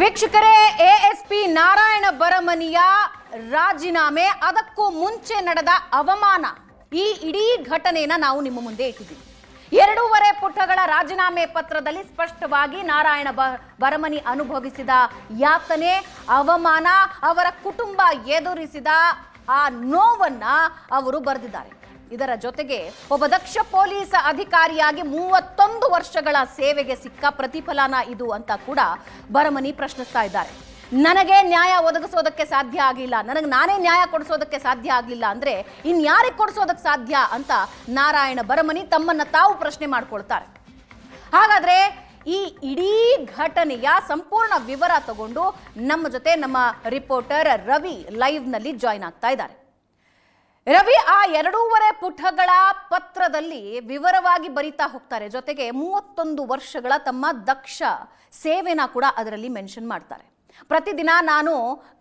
ವೀಕ್ಷಕರೇ ಎಎಸ್ಪಿ ನಾರಾಯಣ ಬರಮನಿಯ ರಾಜೀನಾಮೆ, ಅದಕ್ಕೂ ಮುಂಚೆ ನಡೆದ ಅವಮಾನ. ಈ ಇಡೀ ಘಟನೆಯನ್ನ ನಾವು ನಿಮ್ಮ ಮುಂದೆ ಇಟ್ಟಿದ್ದೀವಿ. ಎರಡೂವರೆ ಪುಟಗಳ ರಾಜೀನಾಮೆ ಪತ್ರದಲ್ಲಿ ಸ್ಪಷ್ಟವಾಗಿ ನಾರಾಯಣ ಬ ಬರಮನಿ ಅನುಭವಿಸಿದ ಯಾತನೆ, ಅವಮಾನ, ಅವರ ಕುಟುಂಬ ಎದುರಿಸಿದ ಆ ನೋವನ್ನ ಅವರು ಬರೆದಿದ್ದಾರೆ. ಇದರ ಜೊತೆಗೆ ಒಬ್ಬ ದಕ್ಷ ಪೊಲೀಸ್ ಅಧಿಕಾರಿಯಾಗಿ ಮೂವತ್ತೊಂದು ವರ್ಷಗಳ ಸೇವೆಗೆ ಸಿಕ್ಕ ಪ್ರತಿಫಲನ ಇದು ಅಂತ ಕೂಡ ಬರಮನಿ ಪ್ರಶ್ನಿಸ್ತಾ ಇದ್ದಾರೆ. ನನಗೆ ನ್ಯಾಯ ಒದಗಿಸೋದಕ್ಕೆ ಸಾಧ್ಯ ಆಗಲಿಲ್ಲ ನನಗೆ ನಾನೇ ನ್ಯಾಯ ಕೊಡಿಸೋದಕ್ಕೆ ಸಾಧ್ಯ ಆಗಲಿಲ್ಲ ಅಂದ್ರೆ ಇನ್ಯಾರಿಗೆ ಕೊಡಿಸೋದಕ್ಕೆ ಸಾಧ್ಯ ಅಂತ ನಾರಾಯಣ ಬರಮನಿ ತಮ್ಮನ್ನ ತಾವು ಪ್ರಶ್ನೆ ಮಾಡ್ಕೊಳ್ತಾರೆ. ಹಾಗಾದ್ರೆ ಈ ಇಡೀ ಘಟನೆಯ ಸಂಪೂರ್ಣ ವಿವರ ತಗೊಂಡು ನಮ್ಮ ಜೊತೆ ನಮ್ಮ ರಿಪೋರ್ಟರ್ ರವಿ ಲೈವ್ನಲ್ಲಿ ಜಾಯ್ನ್ ಆಗ್ತಾ ಇದ್ದಾರೆ. ರವಿ ಆ ಎರಡೂವರೆ ಪುಟಗಳ ಪತ್ರದಲ್ಲಿ ವಿವರವಾಗಿ ಬರಿತಾ ಹೋಗ್ತಾರೆ. ಜೊತೆಗೆ ಮೂವತ್ತೊಂದು ವರ್ಷಗಳ ತಮ್ಮ ದಕ್ಷ ಸೇವೆನ ಕೂಡ ಅದರಲ್ಲಿ ಮೆನ್ಷನ್ ಮಾಡ್ತಾರೆ. ಪ್ರತಿದಿನ ನಾನು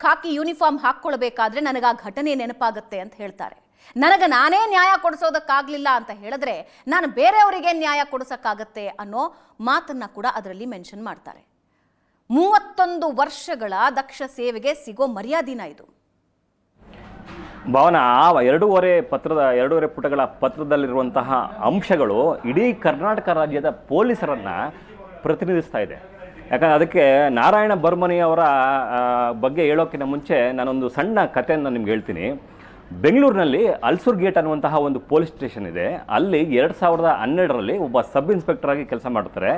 ಖಾಕಿ ಯೂನಿಫಾರ್ಮ್ ಹಾಕ್ಕೊಳ್ಬೇಕಾದ್ರೆ ನನಗೆ ಆ ಘಟನೆ ನೆನಪಾಗುತ್ತೆ ಅಂತ ಹೇಳ್ತಾರೆ. ನನಗೆ ನಾನೇ ನ್ಯಾಯ ಕೊಡಿಸೋದಕ್ಕಾಗ್ಲಿಲ್ಲ ಅಂತ ಹೇಳಿದ್ರೆ ನಾನು ಬೇರೆಯವರಿಗೆ ನ್ಯಾಯ ಕೊಡಿಸೋಕ್ಕಾಗತ್ತೆ ಅನ್ನೋ ಮಾತನ್ನ ಕೂಡ ಅದರಲ್ಲಿ ಮೆನ್ಷನ್ ಮಾಡ್ತಾರೆ. ಮೂವತ್ತೊಂದು ವರ್ಷಗಳ ದಕ್ಷ ಸೇವೆಗೆ ಸಿಗೋ ಮರ್ಯಾದಿನ ಇದು. ಭಾವನ, ಆ ಎರಡೂವರೆ ಪತ್ರದ, ಎರಡೂವರೆ ಪುಟಗಳ ಪತ್ರದಲ್ಲಿರುವಂತಹ ಅಂಶಗಳು ಇಡೀ ಕರ್ನಾಟಕ ರಾಜ್ಯದ ಪೊಲೀಸರನ್ನು ಪ್ರತಿನಿಧಿಸ್ತಾ ಇದೆ. ಯಾಕಂದ್ರೆ ಅದಕ್ಕೆ ನಾರಾಯಣ ಬರ್ಮನಿ ಅವರ ಬಗ್ಗೆ ಹೇಳೋಕ್ಕಿಂತ ಮುಂಚೆ ನಾನೊಂದು ಸಣ್ಣ ಕಥೆಯನ್ನು ನಿಮ್ಗೆ ಹೇಳ್ತೀನಿ. ಬೆಂಗಳೂರಿನಲ್ಲಿ ಅಲ್ಸೂರ್ ಗೇಟ್ ಅನ್ನುವಂತಹ ಒಂದು ಪೊಲೀಸ್ ಸ್ಟೇಷನ್ ಇದೆ. ಅಲ್ಲಿ ಎರಡು ಸಾವಿರದ ಹನ್ನೆರಡರಲ್ಲಿ ಒಬ್ಬ ಸಬ್ ಇನ್ಸ್ಪೆಕ್ಟರ್ ಆಗಿ ಕೆಲಸ ಮಾಡ್ತಾರೆ.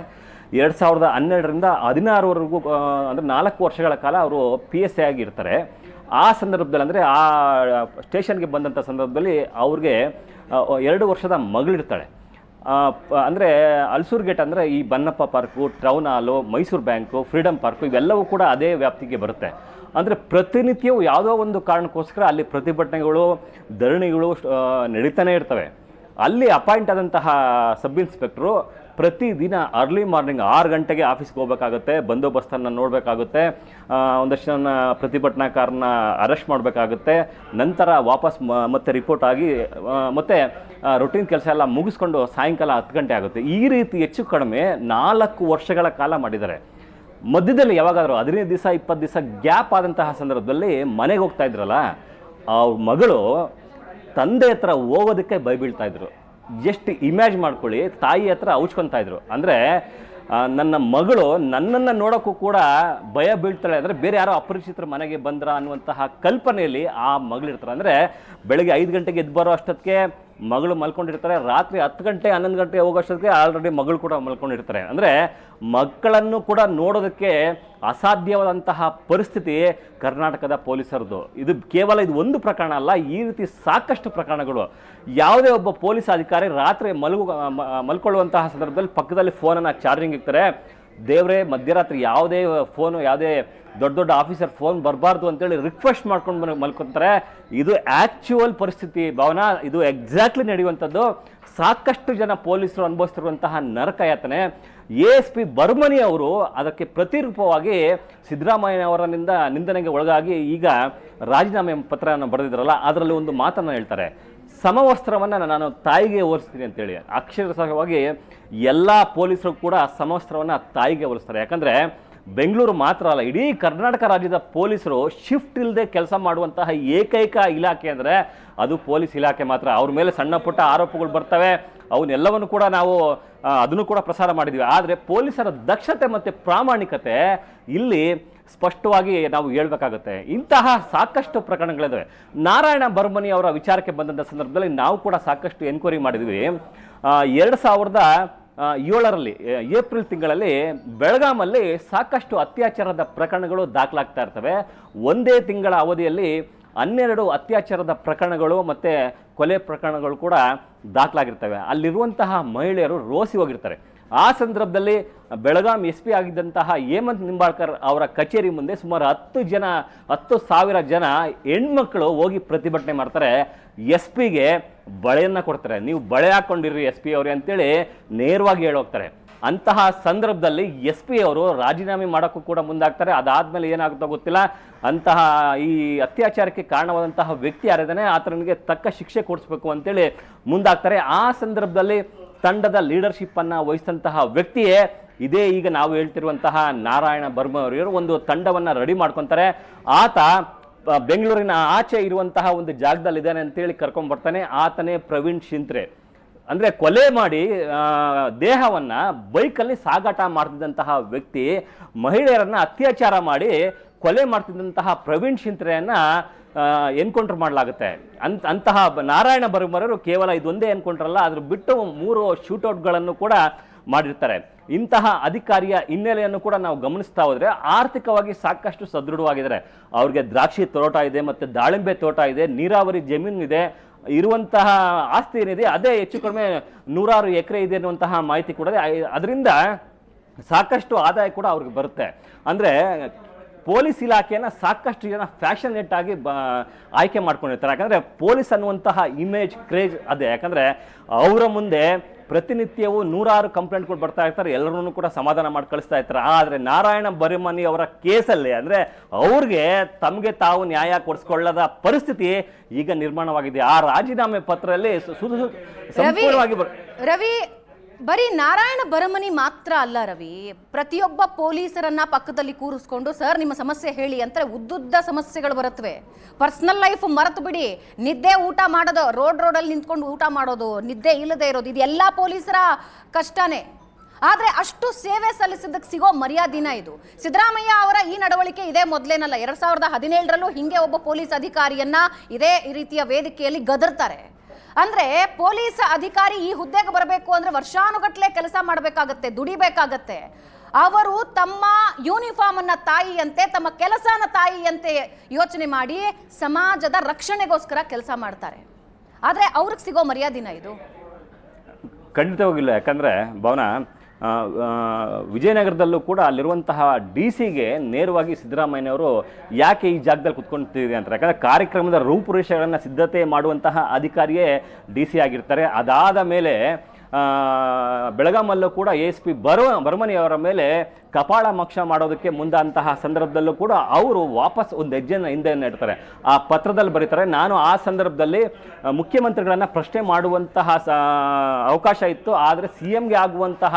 ಎರಡು ಸಾವಿರದ ಹನ್ನೆರಡರಿಂದ ಹದಿನಾರುವರೆಗೂ ಅಂದರೆ ನಾಲ್ಕು ವರ್ಷಗಳ ಕಾಲ ಅವರು ಪಿ ಎಸ್ ಎ ಆಗಿರ್ತಾರೆ. ಆ ಸಂದರ್ಭದಲ್ಲಿ ಅಂದರೆ ಆ ಸ್ಟೇಷನ್ಗೆ ಬಂದಂಥ ಸಂದರ್ಭದಲ್ಲಿ ಅವ್ರಿಗೆ ಎರಡು ವರ್ಷದ ಮಗಳಿರ್ತಾಳೆ. ಅಂದರೆ ಅಲ್ಸೂರ್ ಗೇಟ್ ಅಂದರೆ ಈ ಬನ್ನಪ್ಪ ಪಾರ್ಕು ಟೌನ್ ಹಾಲು, ಮೈಸೂರು ಬ್ಯಾಂಕು ಫ್ರೀಡಮ್ ಪಾರ್ಕು ಇವೆಲ್ಲವೂ ಕೂಡ ಅದೇ ವ್ಯಾಪ್ತಿಗೆ ಬರುತ್ತೆ. ಅಂದರೆ ಪ್ರತಿನಿತ್ಯವೂ ಯಾವುದೋ ಒಂದು ಕಾರಣಕ್ಕೋಸ್ಕರ ಅಲ್ಲಿ ಪ್ರತಿಭಟನೆಗಳು, ಧರಣಿಗಳು ನಡೀತಾನೆ ಇರ್ತವೆ. ಅಲ್ಲಿ ಅಪಾಯಿಂಟ್ ಆದಂತಹ ಸಬ್ ಇನ್ಸ್ಪೆಕ್ಟ್ರು ಪ್ರತಿದಿನ ಅರ್ಲಿ ಮಾರ್ನಿಂಗ್ ಆರು ಗಂಟೆಗೆ ಆಫೀಸ್ಗೆ ಹೋಗ್ಬೇಕಾಗುತ್ತೆ, ಬಂದೋಬಸ್ತನ್ನು ನೋಡಬೇಕಾಗುತ್ತೆ ಒಂದಷ್ಟು ಜನ ಪ್ರತಿಭಟನಾಕಾರನ ಅರೆಸ್ಟ್ ಮಾಡಬೇಕಾಗುತ್ತೆ, ನಂತರ ವಾಪಸ್ ಮತ್ತೆ ರಿಪೋರ್ಟ್ ಆಗಿ ಮತ್ತೆ ರೊಟೀನ್ ಕೆಲಸ ಎಲ್ಲ ಮುಗಿಸ್ಕೊಂಡು ಸಾಯಂಕಾಲ ಹತ್ತು ಗಂಟೆ ಆಗುತ್ತೆ. ಈ ರೀತಿ ಹೆಚ್ಚು ಕಡಿಮೆ ನಾಲ್ಕು ವರ್ಷಗಳ ಕಾಲ ಮಾಡಿದ್ದಾರೆ. ಮಧ್ಯದಲ್ಲಿ ಯಾವಾಗಾದರೂ ಹದಿನೈದು ದಿವಸ, ಇಪ್ಪತ್ತು ದಿವಸ ಗ್ಯಾಪ್ ಆದಂತಹ ಸಂದರ್ಭದಲ್ಲಿ ಮನೆಗೆ ಹೋಗ್ತಾ ಇದ್ರಲ್ಲ, ಅವ್ರ ಮಗಳು ತಂದೆ ಹತ್ರ ಹೋಗೋದಕ್ಕೆ ಬೈಬೀಳ್ತಾ ಇದ್ರು. ಎಷ್ಟು ಇಮ್ಯಾಜ್ ಮಾಡ್ಕೊಳ್ಳಿ, ತಾಯಿ ಹತ್ರ ಔಚ್ಕೊತಾ ಇದ್ರು. ಅಂದರೆ ನನ್ನ ಮಗಳು ನನ್ನನ್ನು ನೋಡೋಕ್ಕೂ ಕೂಡ ಭಯ ಬೀಳ್ತಾಳೆ. ಅಂದರೆ ಬೇರೆ ಯಾರೋ ಅಪರಿಚಿತರ ಮನೆಗೆ ಬಂದ್ರ ಅನ್ನುವಂತಹ ಕಲ್ಪನೆಯಲ್ಲಿ ಆ ಮಗಳಿರ್ತಾರೆ ಅಂದರೆ ಬೆಳಗ್ಗೆ ಐದು ಗಂಟೆಗೆ ಎದ್ದು ಬರೋ ಅಷ್ಟೊತ್ತಿಗೆ ಮಗಳು ಮಲ್ಕೊಂಡಿರ್ತಾರೆ. ರಾತ್ರಿ ಹತ್ತು ಗಂಟೆ, ಹನ್ನೊಂದು ಗಂಟೆ ಹೋಗೋಷ್ಟೊತ್ತಿಗೆ ಆಲ್ರೆಡಿ ಮಗಳು ಕೂಡ ಮಲ್ಕೊಂಡಿರ್ತಾರೆ. ಅಂದರೆ ಮಕ್ಕಳನ್ನು ಕೂಡ ನೋಡೋದಕ್ಕೆ ಅಸಾಧ್ಯವಾದಂತಹ ಪರಿಸ್ಥಿತಿ ಕರ್ನಾಟಕದ ಪೊಲೀಸರದು ಇದು ಕೇವಲ ಇದು ಒಂದು ಪ್ರಕರಣ ಅಲ್ಲ, ಈ ರೀತಿ ಸಾಕಷ್ಟು ಪ್ರಕರಣಗಳು. ಯಾವುದೇ ಒಬ್ಬ ಪೊಲೀಸ್ ಅಧಿಕಾರಿ ರಾತ್ರಿ ಮಲಗು ಮಲ್ಕೊಳ್ಳುವಂತಹ ಸಂದರ್ಭದಲ್ಲಿ ಪಕ್ಕದಲ್ಲಿ ಫೋನನ್ನು ಚಾರ್ಜಿಂಗ್ ಇರ್ತಾರೆ ದೇವರೇ, ಮಧ್ಯರಾತ್ರಿ ಯಾವುದೇ ಫೋನು ಯಾವುದೇ ದೊಡ್ಡ ದೊಡ್ಡ ಆಫೀಸರ್ ಫೋನ್ ಬರಬಾರ್ದು ಅಂತೇಳಿ ರಿಕ್ವೆಸ್ಟ್ ಮಾಡ್ಕೊಂಡು ಮನೆ ಮಲ್ಕೊತಾರೆ. ಇದು ಆ್ಯಕ್ಚುವಲ್ ಪರಿಸ್ಥಿತಿ ಭಾವನಾ. ಇದು ಎಕ್ಸಾಕ್ಟ್ಲಿ ನಡೆಯುವಂಥದ್ದು. ಸಾಕಷ್ಟು ಜನ ಪೊಲೀಸರು ಅನುಭವಿಸ್ತಿರುವಂತಹ ನರಕ ಯಾತನೆ ಎ ಎಸ್ ಪಿ ಬರ್ಮನಿ ಅವರು ಅದಕ್ಕೆ ಪ್ರತಿರೂಪವಾಗಿ ಸಿದ್ದರಾಮಯ್ಯ ಅವರನಿಂದ ನಿಂದನೆಗೆ ಒಳಗಾಗಿ ಈಗ ರಾಜೀನಾಮೆ ಪತ್ರವನ್ನು ಬರೆದಿದ್ರಲ್ಲ ಅದರಲ್ಲಿ ಒಂದು ಮಾತನ್ನು ಹೇಳ್ತಾರೆ. ಸಮವಸ್ತ್ರವನ್ನು ನಾನು ತಾಯಿಗೆ ಹೋಲಿಸ್ತೀನಿ ಅಂತೇಳಿ. ಅಕ್ಷರಸಹವಾಗಿ ಎಲ್ಲ ಪೊಲೀಸರು ಕೂಡ ಸಮವಸ್ತ್ರವನ್ನು ತಾಯಿಗೆ ಹೋಲಿಸ್ತಾರೆ. ಯಾಕಂದರೆ ಬೆಂಗಳೂರು ಮಾತ್ರ ಅಲ್ಲ, ಇಡೀ ಕರ್ನಾಟಕ ರಾಜ್ಯದ ಪೊಲೀಸರು ಶಿಫ್ಟ್ ಇಲ್ಲದೆ ಕೆಲಸ ಮಾಡುವಂತಹ ಏಕೈಕ ಇಲಾಖೆ ಅಂದರೆ ಅದು ಪೊಲೀಸ್ ಇಲಾಖೆ ಮಾತ್ರ. ಅವ್ರ ಮೇಲೆ ಸಣ್ಣ ಪುಟ್ಟ ಆರೋಪಗಳು ಬರ್ತವೆ. ಅವನ್ನೆಲ್ಲವನ್ನು ಕೂಡ ನಾವು ಅದನ್ನು ಕೂಡ ಪ್ರಸಾರ ಮಾಡಿದ್ವಿ. ಆದರೆ ಪೊಲೀಸರ ದಕ್ಷತೆ ಮತ್ತು ಪ್ರಾಮಾಣಿಕತೆ ಇಲ್ಲಿ ಸ್ಪಷ್ಟವಾಗಿ ನಾವು ಹೇಳ್ಬೇಕಾಗುತ್ತೆ. ಇಂತಹ ಸಾಕಷ್ಟು ಪ್ರಕರಣಗಳಿದ್ದಾವೆ ನಾರಾಯಣ ಬರ್ಮನಿ ಅವರ ವಿಚಾರಕ್ಕೆ ಬಂದಂಥ ಸಂದರ್ಭದಲ್ಲಿ ನಾವು ಕೂಡ ಸಾಕಷ್ಟು ಎನ್ಕ್ವೈರಿ ಮಾಡಿದ್ವಿ. ಎರಡು ಸಾವಿರದ ಏಳರಲ್ಲಿ ಏಪ್ರಿಲ್ ತಿಂಗಳಲ್ಲಿ ಬೆಳಗಾಮಲ್ಲಿ ಸಾಕಷ್ಟು ಅತ್ಯಾಚಾರದ ಪ್ರಕರಣಗಳು ದಾಖಲಾಗ್ತಾ ಇರ್ತವೆ. ಒಂದೇ ತಿಂಗಳ ಅವಧಿಯಲ್ಲಿ ಹನ್ನೆರಡು ಅತ್ಯಾಚಾರದ ಪ್ರಕರಣಗಳು ಮತ್ತು ಕೊಲೆ ಪ್ರಕರಣಗಳು ಕೂಡ ದಾಖಲಾಗಿರ್ತವೆ. ಅಲ್ಲಿರುವಂತಹ ಮಹಿಳೆಯರು ರೋಸಿ ಹೋಗಿರ್ತಾರೆ. ಆ ಸಂದರ್ಭದಲ್ಲಿ ಬೆಳಗಾಂ ಎಸ್ ಪಿ ಆಗಿದ್ದಂತಹ ಹೇಮಂತ್ ನಿಂಬಾಳ್ಕರ್ ಅವರ ಕಚೇರಿ ಮುಂದೆ ಸುಮಾರು ಹತ್ತು ಜನ, ಹತ್ತು ಸಾವಿರ ಜನ ಹೆಣ್ಮಕ್ಳು ಹೋಗಿ ಪ್ರತಿಭಟನೆ ಮಾಡ್ತಾರೆ. ಎಸ್ ಪಿಗೆ ಬಳೆಯನ್ನು ಕೊಡ್ತಾರೆ. ನೀವು ಬಳೆ ಹಾಕೊಂಡಿರ್ರಿ ಎಸ್ ಪಿ ಅವರೇ ಅಂತೇಳಿ ನೇರವಾಗಿ ಹೇಳೋಗ್ತಾರೆ. ಅಂತಹ ಸಂದರ್ಭದಲ್ಲಿ ಎಸ್ ಪಿ ಅವರು ರಾಜೀನಾಮೆ ಮಾಡೋಕ್ಕೂ ಕೂಡ ಮುಂದಾಗ್ತಾರೆ. ಅದಾದಮೇಲೆ ಏನಾಗುತ್ತೋ ಗೊತ್ತಿಲ್ಲ. ಅಂತಹ ಈ ಅತ್ಯಾಚಾರಕ್ಕೆ ಕಾರಣವಾದಂತಹ ವ್ಯಕ್ತಿ ಯಾರಿದ್ದಾನೆ ಆತನಿಗೆ ತಕ್ಕ ಶಿಕ್ಷೆ ಕೊಡಿಸ್ಬೇಕು ಅಂತೇಳಿ ಮುಂದಾಗ್ತಾರೆ. ಆ ಸಂದರ್ಭದಲ್ಲಿ ತಂಡದ ಲೀಡರ್ಶಿಪ್ ಅನ್ನ ವಹಿಸಿದಂತಹ ವ್ಯಕ್ತಿಯೇ ಇದೇ ಈಗ ನಾವು ಹೇಳ್ತಿರುವಂತಹ ನಾರಾಯಣ ಬರ್ಮ ಅವರು ಒಂದು ತಂಡವನ್ನ ರೆಡಿ ಮಾಡ್ಕೊತಾರೆ. ಆತ ಬೆಂಗಳೂರಿನ ಆಚೆ ಇರುವಂತಹ ಒಂದು ಜಾಗದಲ್ಲಿ ಇದ್ದಾನೆ ಅಂತೇಳಿ ಕರ್ಕೊಂಡ್ ಬರ್ತಾನೆ ಆತನೇ ಪ್ರವೀಣ್ ಶಿಂತ್ರೆ. ಅಂದ್ರೆ ಕೊಲೆ ಮಾಡಿ ದೇಹವನ್ನು ಬೈಕಲ್ಲಿ ಸಾಗಾಟ ಮಾಡ್ತಿದ್ದಂತಹ ವ್ಯಕ್ತಿ ಮಹಿಳೆಯರನ್ನ ಅತ್ಯಾಚಾರ ಮಾಡಿ ಕೊಲೆ ಮಾಡ್ತಿದ್ದಂತಹ ಪ್ರವೀಣ್ ಶಿಂತ್ರೆಯನ್ನ ಎನ್ಕೌಂಟರ್ ಮಾಡಲಾಗುತ್ತೆ. ಅಂತ ಅಂತಹ ನಾರಾಯಣ ಬರ್ಮರರು ಕೇವಲ ಇದೊಂದೇ ಎನ್ಕೌಂಟ್ರಲ್ಲ ಅದ್ರ ಬಿಟ್ಟು ಮೂರು ಶೂಟೌಟ್ಗಳನ್ನು ಕೂಡ ಮಾಡಿರ್ತಾರೆ. ಇಂತಹ ಅಧಿಕಾರಿಯ ಹಿನ್ನೆಲೆಯನ್ನು ಕೂಡ ನಾವು ಗಮನಿಸ್ತಾ ಹೋದರೆ ಆರ್ಥಿಕವಾಗಿ ಸಾಕಷ್ಟು ಸದೃಢವಾಗಿದ್ದಾರೆ. ಅವ್ರಿಗೆ ದ್ರಾಕ್ಷಿ ತೋಟ ಇದೆ, ಮತ್ತೆ ದಾಳಿಂಬೆ ತೋಟ ಇದೆ, ನೀರಾವರಿ ಜಮೀನು ಇದೆ, ಇರುವಂತಹ ಆಸ್ತಿ ಏನಿದೆ ಅದೇ ಹೆಚ್ಚು ಕಡಿಮೆ ನೂರಾರು ಎಕರೆ ಇದೆ ಅನ್ನುವಂತಹ ಮಾಹಿತಿ ಕೂಡ. ಅದರಿಂದ ಸಾಕಷ್ಟು ಆದಾಯ ಕೂಡ ಅವ್ರಿಗೆ ಬರುತ್ತೆ. ಅಂದ್ರೆ ಪೊಲೀಸ್ ಇಲಾಖೆಯನ್ನು ಸಾಕಷ್ಟು ಜನ ಫ್ಯಾಷನ್ ನೆಟ್ ಆಗಿ ಬ, ಆಯ್ಕೆ ಮಾಡ್ಕೊಂಡಿರ್ತಾರೆ. ಯಾಕಂದ್ರೆ ಪೊಲೀಸ್ ಅನ್ನುವಂತಹ ಇಮೇಜ್, ಕ್ರೇಜ್ ಅದೇ. ಯಾಕಂದ್ರೆ ಅವರ ಮುಂದೆ ಪ್ರತಿನಿತ್ಯವೂ ನೂರಾರು ಕಂಪ್ಲೇಂಟ್ಗಳು ಬರ್ತಾ ಇರ್ತಾರೆ ಎಲ್ಲರೂ ಕೂಡ ಸಮಾಧಾನ ಮಾಡಿ ಕಳಿಸ್ತಾ ಇರ್ತಾರೆ. ಆದರೆ ನಾರಾಯಣ ಬರಿಮನಿ ಅವರ ಕೇಸಲ್ಲಿ ಅಂದರೆ ಅವ್ರಿಗೆ ತಮಗೆ ತಾವು ನ್ಯಾಯ ಕೊಡಿಸ್ಕೊಳ್ಳದ ಪರಿಸ್ಥಿತಿ ಈಗ ನಿರ್ಮಾಣವಾಗಿದೆ. ಆ ರಾಜೀನಾಮೆ ಪತ್ರದಲ್ಲಿ ಸಂಪೂರ್ಣವಾಗಿ ರವಿ ಬರೀ ನಾರಾಯಣ ಬರಮನಿ ಮಾತ್ರ ಅಲ್ಲ ರವಿ. ಪ್ರತಿಯೊಬ್ಬ ಪೊಲೀಸರನ್ನ ಪಕ್ಕದಲ್ಲಿ ಕೂರಿಸ್ಕೊಂಡು, ಸರ್, ನಿಮ್ಮ ಸಮಸ್ಯೆ ಹೇಳಿ ಅಂತ ಉದ್ದುದ್ದ ಸಮಸ್ಯೆಗಳು ಬರುತ್ತವೆ ಪರ್ಸನಲ್ ಲೈಫ್ ಮರೆತು ಬಿಡಿ. ನಿದ್ದೆ ಊಟ ಮಾಡೋದು, ರೋಡ್ ರೋಡಲ್ಲಿ ನಿಂತ್ಕೊಂಡು ಊಟ ಮಾಡೋದು, ನಿದ್ದೆ ಇಲ್ಲದೆ ಇರೋದು, ಇದು ಎಲ್ಲ ಪೊಲೀಸರ ಕಷ್ಟನೇ. ಆದರೆ ಅಷ್ಟು ಸೇವೆ ಸಲ್ಲಿಸಿದ್ದಕ್ಕೆ ಸಿಗೋ ಮರ್ಯಾದಿನ ಇದು. ಸಿದ್ದರಾಮಯ್ಯ ಅವರ ಈ ನಡವಳಿಕೆ ಇದೇ ಮೊದಲೇನಲ್ಲ. ಎರಡು ಸಾವಿರದ ಹದಿನೇಳರಲ್ಲೂ ಹಿಂಗೆ ಒಬ್ಬ ಪೊಲೀಸ್ ಅಧಿಕಾರಿಯನ್ನ ಇದೇ ರೀತಿಯ ವೇದಿಕೆಯಲ್ಲಿ ಗದರ್ತಾರೆ. ಅಂದ್ರೆ ಪೊಲೀಸ್ ಅಧಿಕಾರಿ ಈ ಹುದ್ದೆಗೆ ಬರಬೇಕು ಅಂದ್ರೆ ವರ್ಷಾನುಗಟ್ಲೆ ಕೆಲಸ ಮಾಡಬೇಕಾಗತ್ತೆ, ದುಡಿಬೇಕಾಗತ್ತೆ. ಅವರು ತಮ್ಮ ಯೂನಿಫಾರ್ಮ್ ಅನ್ನ ತಾಯಿಯಂತೆ, ತಮ್ಮ ಕೆಲಸನ ತಾಯಿಯಂತೆ ಯೋಚನೆ ಮಾಡಿ ಸಮಾಜದ ರಕ್ಷಣೆಗೋಸ್ಕರ ಕೆಲಸ ಮಾಡ್ತಾರೆ. ಆದ್ರೆ ಅವ್ರಿಗೆ ಸಿಗೋ ಮರ್ಯಾದಿನ ಇದು. ಖಂಡಿತವಾಗಿಲ್ಲ. ಯಾಕಂದ್ರೆ ಭವನ ವಿಜಯನಗರದಲ್ಲೂ ಕೂಡ ಅಲ್ಲಿರುವಂತಹ ಡಿ ಸಿಗೆ ನೇರವಾಗಿ ಸಿದ್ದರಾಮಯ್ಯನವರು ಯಾಕೆ ಈ ಜಾಗದಲ್ಲಿ ಕುತ್ಕೊಳ್ತಿದೆ ಅಂತ. ಯಾಕಂದರೆ ಕಾರ್ಯಕ್ರಮದ ರೂಪುರೇಷೆಗಳನ್ನು ಸಿದ್ಧತೆ ಮಾಡುವಂತಹ ಅಧಿಕಾರಿಯೇ ಡಿ ಸಿ ಆಗಿರ್ತಾರೆ. ಅದಾದ ಮೇಲೆ ಬೆಳಗಾಮಲ್ಲೂ ಕೂಡ ಎ ಎಸ್ ಪಿ ಬರ ಬರ್ಮನಿಯವರ ಮೇಲೆ ಕಪಾಳ ಮೋಕ್ಷ ಮಾಡೋದಕ್ಕೆ ಮುಂದಂತಹ ಸಂದರ್ಭದಲ್ಲೂ ಕೂಡ ಅವರು ವಾಪಸ್ ಒಂದು ಹೆಜ್ಜೆಯನ್ನು ಹಿಂದೆ ಇಡ್ತಾರೆ ಆ ಪತ್ರದಲ್ಲಿ ಬರೀತಾರೆ ನಾನು ಆ ಸಂದರ್ಭದಲ್ಲಿ ಮುಖ್ಯಮಂತ್ರಿಗಳನ್ನು ಪ್ರಶ್ನೆ ಮಾಡುವಂತಹ ಸ- ಅವಕಾಶ ಇತ್ತು ಆದರೆ ಸಿ ಎಂಗೆ ಆಗುವಂತಹ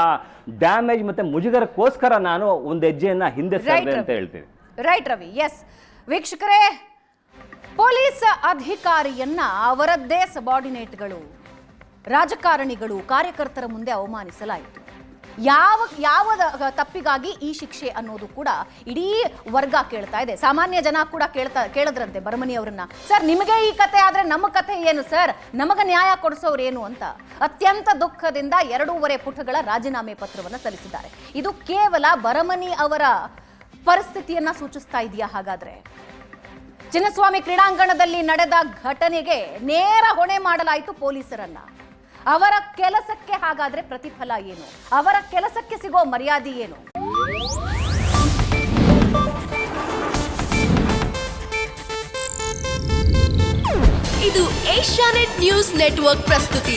ಡ್ಯಾಮೇಜ್ ಮತ್ತು ಮುಜುಗರಕ್ಕೋಸ್ಕರ ನಾನು ಒಂದು ಹೆಜ್ಜೆಯನ್ನು ಹಿಂದೆ ಸೇರಿದೆ ಅಂತ ಹೇಳ್ತೀನಿ. ರೈಟ್ ರವಿ ಎಸ್ ವೀಕ್ಷಕರೇ ಪೊಲೀಸ್ ಅಧಿಕಾರಿಯನ್ನ ಅವರದ್ದೇ ಸಬಾರ್ಡಿನೇಟ್ಗಳು ರಾಜಕಾರಣಿಗಳು, ಕಾರ್ಯಕರ್ತರ ಮುಂದೆ ಅವಮಾನಿಸಲಾಯಿತು. ಯಾವ ಯಾವ ತಪ್ಪಿಗಾಗಿ ಈ ಶಿಕ್ಷೆ ಅನ್ನೋದು ಕೂಡ ಇಡೀ ವರ್ಗ ಕೇಳ್ತಾ ಇದೆ. ಸಾಮಾನ್ಯ ಜನ ಕೂಡ ಕೇಳ್ತಾ, ಕೇಳಿದ್ರಂತೆ ಬರಮನಿ ಅವರನ್ನ. ಸರ್, ನಿಮಗೆ ಈ ಕತೆ ಆದ್ರೆ ನಮ್ಮ ಕತೆ ಏನು, ಸರ್? ನಮಗ ನ್ಯಾಯ ಕೊಡಿಸೋರು ಏನು ಅಂತ? ಅತ್ಯಂತ ದುಃಖದಿಂದ ಎರಡೂವರೆ ಪುಟಗಳ ರಾಜೀನಾಮೆ ಪತ್ರವನ್ನು ಸಲ್ಲಿಸಿದ್ದಾರೆ. ಇದು ಕೇವಲ ಬರಮನಿ ಅವರ ಪರಿಸ್ಥಿತಿಯನ್ನ ಸೂಚಿಸ್ತಾ ಇದೆಯಾ ಹಾಗಾದ್ರೆ? ಚಿನ್ನಸ್ವಾಮಿ ಕ್ರೀಡಾಂಗಣದಲ್ಲಿ ನಡೆದ ಘಟನೆಗೆ ನೇರ ಹೊಣೆ ಮಾಡಲಾಯಿತು ಪೊಲೀಸರನ್ನ. ಅವರ ಕೆಲಸಕ್ಕೆ ಹಾಗಾದ್ರೆ ಪ್ರತಿಫಲ ಏನು? ಅವರ ಕೆಲಸಕ್ಕೆ ಸಿಗೋ ಮರ್ಯಾದೆ ಏನು? ಇದು ಏಷ್ಯಾನೆಟ್ ನ್ಯೂಸ್ ನೆಟ್ವರ್ಕ್ ಪ್ರಸ್ತುತಿ.